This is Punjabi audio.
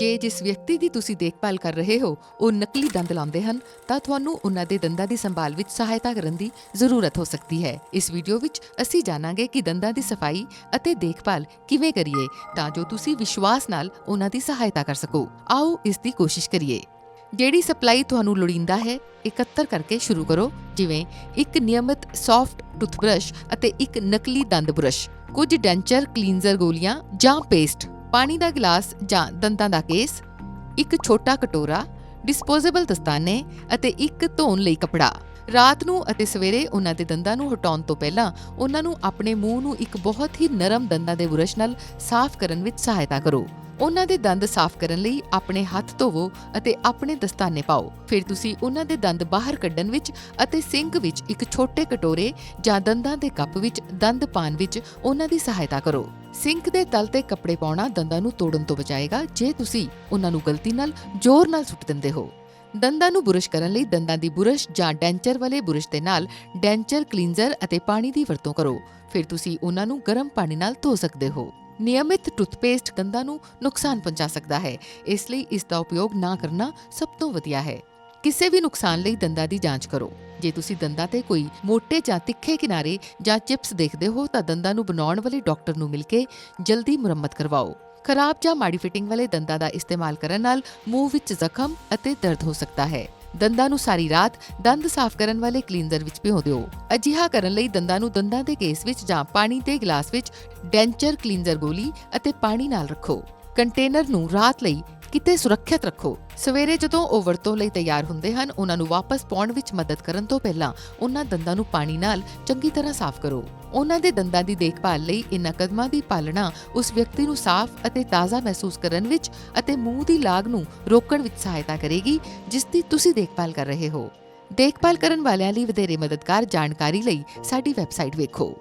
ਜੇ ਜਿਸ ਵਿਅਕਤੀ ਦੀ ਤੁਸੀਂ ਦੇਖਭਾਲ ਕਰ ਰਹੇ ਹੋ, ਉਹ ਨਕਲੀ ਦੰਦ ਲਾਉਂਦੇ ਹਨ, ਤਾਂ ਤੁਹਾਨੂੰ ਉਹਨਾਂ ਦੇ ਦੰਦਾਂ ਦੀ ਸੰਭਾਲ ਵਿੱਚ ਸਹਾਇਤਾ ਕਰਨ ਦੀ ਜ਼ਰੂਰਤ ਹੋ ਸਕਦੀ ਹੈ। ਇਸ ਵੀਡੀਓ ਵਿੱਚ ਅਸੀਂ ਜਾਣਾਂਗੇ ਕਿ ਦੰਦਾਂ ਦੀ ਸਫ਼ਾਈ ਅਤੇ ਦੇਖਭਾਲ ਕਿਵੇਂ ਕਰੀਏ, ਤਾਂ ਜੋ ਤੁਸੀਂ ਵਿਸ਼ਵਾਸ ਨਾਲ ਉਹਨਾਂ ਦੀ ਸਹਾਇਤਾ ਕਰ ਸਕੋ। ਆਓ ਇਸ ਦੀ ਕੋਸ਼ਿਸ਼ ਕਰੀਏ। ਜਿਹੜੀ ਸਪਲਾਈ ਤੁਹਾਨੂੰ ਲੋੜੀਂਦਾ ਹੈ, ਇਕੱਤਰ ਕਰਕੇ ਸ਼ੁਰੂ ਕਰੋ, ਜਿਵੇਂ ਇੱਕ ਨਿਯਮਿਤ ਸੌਫਟ ਟੁੱਥਬ੍ਰਸ਼ ਅਤੇ ਇੱਕ ਨਕਲੀ ਦੰਦ ਬੁਰਸ਼। ਕੁਝ ਡੈਂਚਰ ਕਲੀਨਜ਼ਰ ਗੋਲੀਆਂ ਜਾਂ ਪੇਸਟ ਪਾਣੀ ਦਾ ਗਲਾਸ ਜਾਂ ਦੰਦਾਂ ਦਾ ਕੇਸ, ਇੱਕ ਛੋਟਾ ਕਟੋਰਾ ਡਿਸਪੋਜ਼ੇਬਲ ਦਸਤਾਨੇ ਅਤੇ ਇੱਕ ਧੋਣ ਲਈ ਕਪੜਾ। ਰਾਤ ਨੂੰ ਅਤੇ ਸਵੇਰੇ ਉਹਨਾਂ ਦੇ ਦੰਦਾਂ ਨੂੰ ਹਟਾਉਣ ਤੋਂ ਪਹਿਲਾਂ ਉਹਨਾਂ ਨੂੰ ਆਪਣੇ ਮੂੰਹ ਨੂੰ ਇੱਕ ਬਹੁਤ ਹੀ ਨਰਮ ਦੰਦਾਂ ਦੇ ਬੁਰਸ਼ ਨਾਲ ਸਾਫ਼ ਕਰਨ ਵਿੱਚ ਸਹਾਇਤਾ ਕਰੋ। ਉਹਨਾਂ ਦੇ ਦੰਦ ਸਾਫ਼ ਕਰਨ ਲਈ ਆਪਣੇ ਹੱਥ ਧੋਵੋ ਅਤੇ ਆਪਣੇ ਦਸਤਾਨੇ ਪਾਓ। ਫਿਰ ਤੁਸੀਂ ਉਹਨਾਂ ਦੇ ਦੰਦ ਬਾਹਰ ਕੱਢਣ ਵਿੱਚ ਅਤੇ ਸਿੰਕ ਵਿੱਚ ਇੱਕ ਛੋਟੇ ਕਟੋਰੇ ਜਾਂ ਦੰਦਾਂ ਦੇ ਕੱਪ ਵਿੱਚ ਦੰਦ ਪਾਣ ਵਿੱਚ ਉਹਨਾਂ ਦੀ ਸਹਾਇਤਾ ਕਰੋ। ਸਿੰਕ ਦੇ ਤਲ ਤੇ ਕੱਪੜੇ ਪਾਉਣਾ ਦੰਦਾਂ ਨੂੰ ਤੋੜਨ ਤੋਂ ਬਚਾਏਗਾ, ਜੇ ਤੁਸੀਂ ਉਹਨਾਂ ਨੂੰ ਗਲਤੀ ਨਾਲ ਜ਼ੋਰ ਨਾਲ ਸੁੱਟ ਦਿੰਦੇ ਹੋ। ਦੰਦਾਂ ਨੂੰ ਬੁਰਸ਼ ਕਰਨ ਲਈ ਦੰਦਾਂ ਦੀ ਬੁਰਸ਼ ਜਾਂ ਡੈਂਚਰ ਵਾਲੇ ਬੁਰਸ਼ ਦੇ ਨਾਲ ਡੈਂਚਰ ਕਲੀਨਜ਼ਰ ਅਤੇ ਪਾਣੀ ਦੀ ਵਰਤੋਂ ਕਰੋ। ਫਿਰ ਤੁਸੀਂ ਉਹਨਾਂ ਨੂੰ ਗਰਮ ਪਾਣੀ ਨਾਲ ਧੋ ਸਕਦੇ ਹੋ। ਨਿਯਮਿਤ ਟੁੱਥਪੇਸਟ ਦੰਦਾਂ ਨੂੰ ਨੁਕਸਾਨ ਪਹੁੰਚਾ ਸਕਦਾ ਹੈ। ਇਸ ਲਈ ਇਸ ਦਾ ਉਪਯੋਗ ਨਾ ਕਰਨਾ ਸਭ ਤੋਂ ਵਧੀਆ ਹੈ। ਕਿਸੇ ਵੀ ਨੁਕਸਾਨ ਲਈ ਦੰਦਾਂ ਦੀ ਜਾਂਚ ਕਰੋ। ਜੇ ਤੁਸੀਂ ਦੰਦਾਂ ਤੇ ਕੋਈ ਮੋٹے ਜਾਂ ਤਿੱਖੇ ਕਿਨਾਰੇ ਜਾਂ ਚਿਪਸ ਦੇਖਦੇ ਹੋ, ਤਾਂ ਦੰਦਾਂ ਨੂੰ ਬਣਾਉਣ ਵਾਲੇ ਡਾਕਟਰ ਨੂੰ ਮਿਲ ਕੇ ਜਲਦੀ ਮੁਰੰਮਤ ਕਰਵਾਓ। ਖਰਾਬ ਜਾਂ ਮਾੜੀ ਫਿਟਿੰਗ ਵਾਲੇ ਦੰਦਾਂ ਦਾ ਇਸਤੇਮਾਲ ਕਰਨ ਨਾਲ ਮੂੰਹ ਵਿੱਚ ਜ਼ਖਮ ਅਤੇ ਦਰਦ ਹੋ ਸਕਦਾ ਹੈ। ਦੰਦਾਂ ਨੂੰ ਸਾਰੀ ਰਾਤ ਦੰਦ ਸਾਫ਼ ਕਰਨ ਵਾਲੇ ਕਲੀਨਜ਼ਰ ਵਿੱਚ ਭਿਓ ਦਿਓ ਅਜਿਹਾ ਕਰਨ ਲਈ ਦੰਦਾਂ ਨੂੰ ਦੰਦਾਂ ਦੇ ਕੇਸ ਵਿੱਚ ਜਾਂ ਪਾਣੀ ਦੇ ਗਲਾਸ ਵਿੱਚ ਡੈਂਚਰ ਕਲੀਨਜ਼ਰ ਗੋਲੀ ਅਤੇ ਪਾਣੀ ਨਾਲ ਰੱਖੋ। ਕੰਟੇਨਰ ਨੂੰ ਰਾਤ ਲਈ ਕਿਤੇ ਸੁਰੱਖਿਅਤ ਰੱਖੋ। ਸਵੇਰੇ ਜਦੋਂ ਉਹ ਵਰਤੋਂ ਲਈ ਤਿਆਰ ਹੁੰਦੇ ਹਨ, ਉਹਨਾਂ ਨੂੰ ਵਾਪਸ ਪਾਉਣ ਵਿੱਚ ਮਦਦ ਕਰਨ ਤੋਂ ਪਹਿਲਾਂ ਉਹਨਾਂ ਦੰਦਾਂ ਨੂੰ ਪਾਣੀ ਨਾਲ ਚੰਗੀ ਤਰ੍ਹਾਂ ਸਾਫ਼ ਕਰੋ। ਉਹਨਾਂ ਦੇ ਦੰਦਾਂ ਦੀ ਦੇਖਭਾਲ ਲਈ ਇਨ੍ਹਾਂ ਕਦਮਾਂ ਦੀ ਪਾਲਣਾ ਉਸ ਵਿਅਕਤੀ ਨੂੰ ਸਾਫ਼ ਅਤੇ ਤਾਜ਼ਾ ਮਹਿਸੂਸ ਕਰਨ ਵਿੱਚ ਅਤੇ ਮੂੰਹ ਦੀ ਲਾਗ ਨੂੰ ਰੋਕਣ ਵਿੱਚ ਸਹਾਇਤਾ ਕਰੇਗੀ, ਜਿਸ ਦੀ ਤੁਸੀਂ ਦੇਖਭਾਲ ਕਰ ਰਹੇ ਹੋ। ਦੇਖਭਾਲ ਕਰਨ ਵਾਲਿਆਂ ਲਈ ਵਧੇਰੇ ਮਦਦਗਾਰ ਜਾਣਕਾਰੀ ਲਈ ਸਾਡੀ ਵੈਬਸਾਈਟ ਵੇਖੋ।